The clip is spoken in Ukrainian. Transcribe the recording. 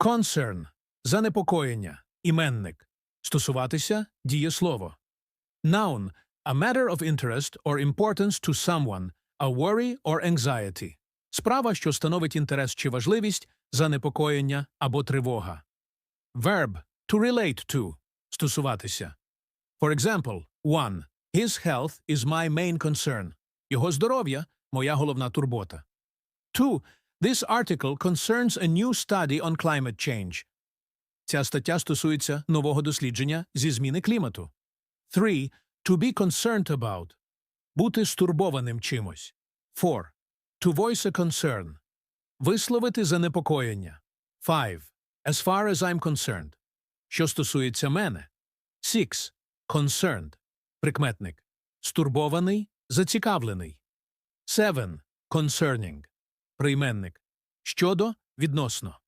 Concern – занепокоєння, іменник. Стосуватися – дієслово. Noun – a matter of interest or importance to someone, a worry or anxiety. Справа, що становить інтерес чи важливість, занепокоєння або тривога. Verb – to relate to – стосуватися. For example, 1. His health is my main concern. Його здоров'я – моя головна турбота. 2. This article concerns a new study on climate change. Ця стаття стосується нового дослідження зі зміни клімату. 3. To be concerned about – бути стурбованим чимось. 4. To voice a concern – висловити занепокоєння. 5. As far as I'm concerned – що стосується мене. 6. Concerned – прикметник. Стурбований, зацікавлений. 7. Concerning – прийменник. Щодо, відносно.